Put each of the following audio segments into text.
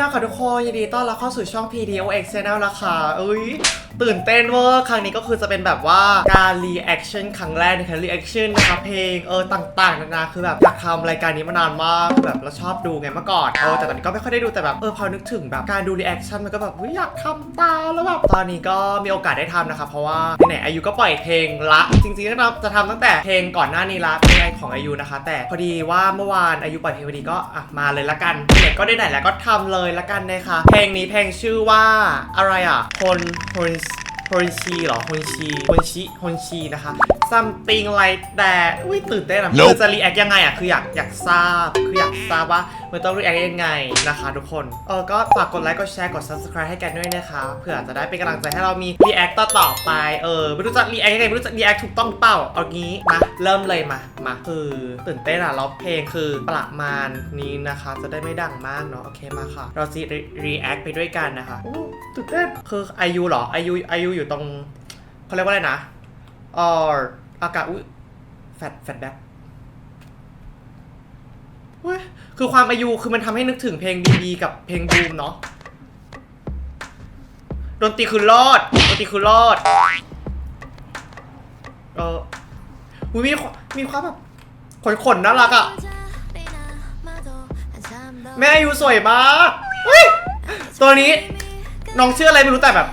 ยอค่ะทุกคนยินดีต้อนรับเข้าสู่ช่อง PDOX Channel นะคะเอ้ยตื่นเต้นเวอร์ครั้งนี้ก็คือจะเป็นแบบว่าการรีแอคชั่นครั้งแรกในการรีแอคชั่นนะคะเพลงเออต่างๆนานาคือแบบอยากทำรายการนี้มานานมากแบบเราชอบดูไงเมื่อก่อนเออแต่ตอนนี้ก็ไม่ค่อยได้ดูแต่แบบเออพอนึกถึงแบบการดูรีแอคชั่นมันก็แบบเฮ้ยอยากทำตามแล้วแบบตอนนี้ก็มีโอกาสได้ทำนะคะ เพราะว่าไหนอายุก็ปล่อยเพลงละ จริงๆนะครับจะทำตั้งแต่เพลงก่อนหน้านี้ละเพลงของอายุนะคะ แต่พอดีว่าเมื่อวานอายุปล่อยเพลงพอดีก็อะมาเลยละกันไหนก็ได้ไหนแล้วก็ทำเลยละกันนะคะเพลงนี้เพลงชื่อว่าอะไรอะคนคนฮอนชีเหรอฮอนชีฮอนชีฮอนชีนะคะ something like that อุ้ยตื่นเต้นอะ Nope คือจะรีแอคยังไงอะคืออยากอยากทราบ คืออยากทราบว่ามันต้องรีแอคยังไงนะคะทุกคน เออก็ฝากกดไลค์ กดแชร์ กด subscribe ให้กันด้วยนะคะเพื่อจะได้เป็นกำลังใจให้เรามีรีแอคต่อต่อๆไป เออ ไม่รู้จะรีแอคยังไง ไม่รู้จะรีแอคถูกต้องหรือเปล่า เอางี้มา เริ่มเลยมา มาคือตื่นเต้นอะแล้วเพลงคือประมาณนี้นะคะ จะได้ไม่ดังมากเนาะ โอเคมาค่ะ เราจะรีแอคไปด้วยกันนะคะโอ้ตื่นเต้นคืออายุเหรออายุอายุอยู่ตรงเขาเรียกว่าอะไรนะเอากาศอุ้ยแฟดแฟดแบ็คเว้ยคือความอายุคือมันทำให้นึกถึงเพลงบีบีกับเพลงบูมเนาะดนตรีคือรอดดนตรีคือรอดเอออุ๊ยมีควมีความแบบขนขนๆน่ารักอะแม่อายุสวยมากเฮ้ยตัวนี้น้องชื่ออะไรไม่รู้แต่แบบ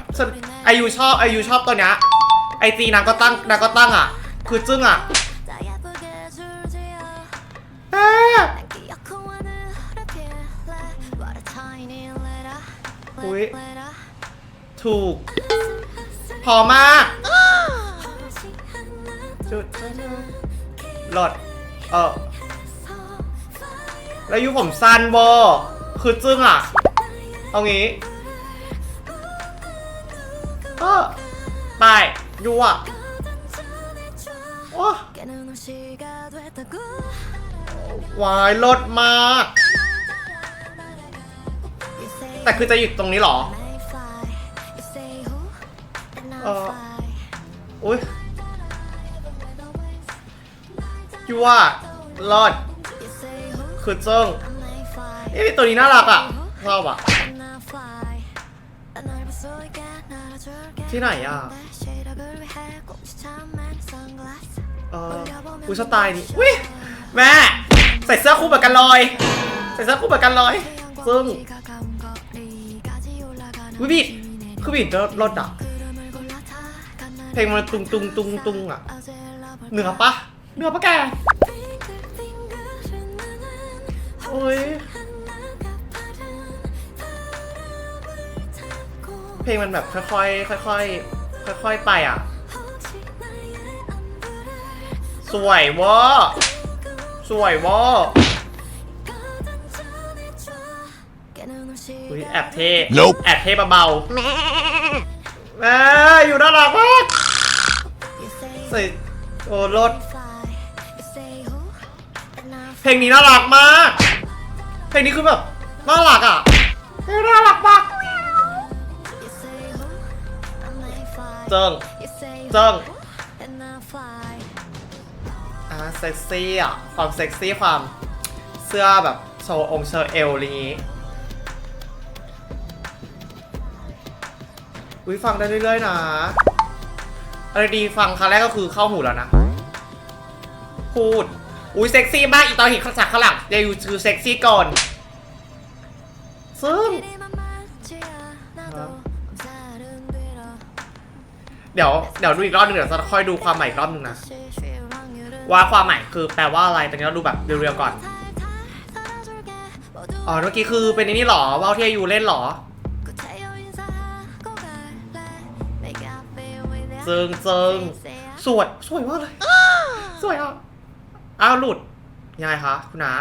อายุชอบอายุชอบตัวเนี้ยไอจีนางก็ตั้งนางก็ตั้งอะ คือจึ้งอะอุ๊ยถูก พอมาก จุดหลอด เออแล้วอยูผมสั้นโบคือจึ้งอะ เอางี้ก็ไปยูอะ วายลดมากแต่คือจะหยุดตรงนี้เหรอ เอออุ้ยยูอะรอด คือเจิ้งเอ้ยตัวนี้น่ารักอะชอบอะ ที่ไหนอะ เอออุ้ยสไตล์นี้อุ้ยแม่ใส่เสื้อคู่แบบกันลอย ใส่เสื้อคู่แบบกันลอย ซึ่งอุ้ยบิดคือบิดแล้วรถอะเพลงมันตุงตุงตุงตุงอะเหนือปะเหนือปะแกโอ้ยเพลงมันแบบค่อยๆค่อยๆค่อยๆไปอะ สวยเวะสวยเวะอุ้ยแอบเท่ Nope แอบเท่เบาๆแม่อยู่น่ารักมากใส่โอ้รถ เพลงนี้น่ารักมาก เพลงนี้คือแบบน่ารักอะเพลงน่ารักมากเจิงเจิงอ่า เซ็กซี่อะ ความเซ็กซี่ความเสื้อแบบโชว์องค์โชว์เอวอะไรอย่างงี้อุ้ยฟังได้เรื่อยๆนะอะไรดีฟังครั้งแรกก็คือเข้าหูแล้วนะ พูด อุ้ยเซ็กซี่มากอีตอนเห็นข้างจากข้างหลังเดี๋ยวอยู่คือเซ็กซี่ก่อนซึ่งเดี๋ยวเดี๋ยวดูอีกรอบหนึงเดี๋ยวจะค่อยดูความใหม่อีกรอบหนึงนะ ว่าความใหม่คือแปลว่าอะไรตอนนี้เราดูแบบเรียวๆก่อน อ๋อเมื่อกี้คือเป็นไอ้นี่หรอว่าวที่อายูเล่นหรอ เจิงเจิงสวยสวยมากเลย สวยอะ อ้าวหลุด ยังไงคะคุณนา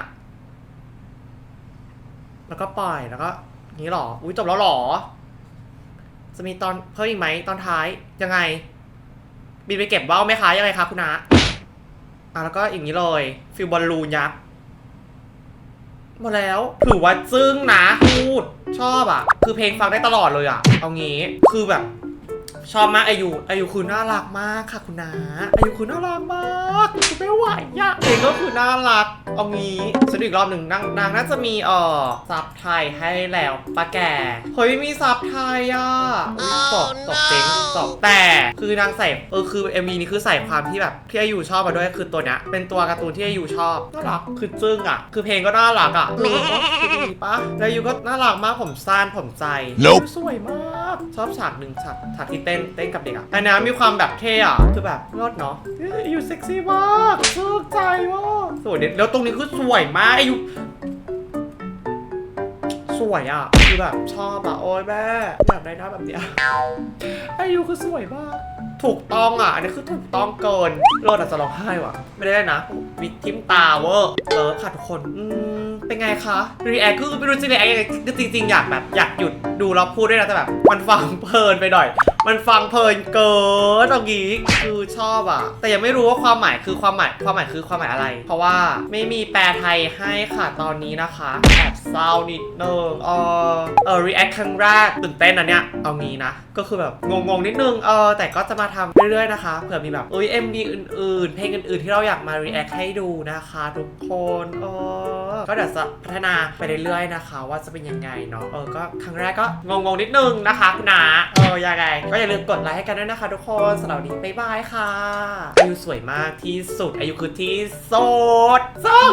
แล้วก็ปล่อยแล้วก็นี้หรอ อุ้ยจบแล้วหรอ จะมีตอนเพิ่มอีกไหมตอนท้ายยังไง บินไปเก็บว่าวไหมคะยังไงคะคุณนา อะแล้วก็อย่างนี้เลยฟิลบอลลูนยักษ์หมดแล้วถือว่าจึ้งนะพูดชอบอะ คือเพลงฟังได้ตลอดเลยอะ เอางี้คือแบบ ชอบมากอายุอายุคือน่ารักมากค่ะคุณนาอายุคือน่ารักมากคือไม่ไหวอะเพลงก็คือน่ารักเอางี้สนุกอีกรอบหนึ่งนางนางน่าจะมีเอ่อซับไทยให้แล้วป้าแก่เฮ้ยไม่มีซับไทยอะอุ๊ยจบจบเจ๊งจบแต่คือนางใส่เออคือ MV นี้คือใส่ความที่แบบที่อายุชอบมาด้วยคือตัวเนี้ยเป็นตัวการ์ตูนที่อายุชอบน่ารักคือจึ้งอะคือเพลงก็น่ารักอะเออคือดีปะแล้วอายุก็น่ารักมากผมสั้นผมใจ Nope สวยมากชอบฉากหนึ่งฉากฉากที่เต้นเต้นกับเด็กอะอันนี้มีความแบบเท่อะคือแบบรอดเนาะอยู่เซ็กซี่มากสุกใจมากสวยเด็ดแล้วตรงนี้คือสวยมากอายุสวยอะคือแบบชอบอะโอ้ยแม่อยากได้หน้าแบบเนี้ยอายุคือสวยมากถูกต้องอะอันนี้คือถูกต้องเกินโรดอาจจะร้องไห้ว่ะ ไม่ได้นะวิดทิมตาเวอร์เลิฟค่ะทุกคนอืมเป็นไงคะรีแอคคือไม่รู้จะรีแอคยังไงคือจริงๆอยากแบบอยากหยุดดูเราพูดด้วยนะแต่แบบ มันฟังเพลินไปหน่อยมันฟังเพลินเกินตรงนี้คือชอบอะ แต่ยังไม่รู้ว่าความหมายคือความหมายความหมายคือความหมายอะไร เพราะว่าไม่มีแปลไทยให้ค่ะตอนนี้นะคะแอบเศร้านิดนึงเออเออรีแอคครั้งแรกตื่นเต้นนะเนี่ยเอางี้นะ ก็คือแบบงงๆนิดนึงเออแต่ก็จะมาทำเรื่อยๆนะคะเผื่อมีแบบเอ้ย MV อื่นๆ เพลงอื่นๆ ที่เราอยากมา react ให้ดูนะคะ ทุกคนเออ ก็เดี๋ยวจะพัฒนาไปเรื่อยๆนะคะ ว่าจะเป็นยังไงเนาะเออก็ครั้งแรกก็งงๆนิดนึงนะคะคุณนาเออยังไง ก็อย่าลืมกดไลค์ให้กันด้วยนะคะ ทุกคนสำหรับวันนี้บ๊ายบายค่ะอายุสวยมากที่สุดอายุคือที่สุดซึ่ง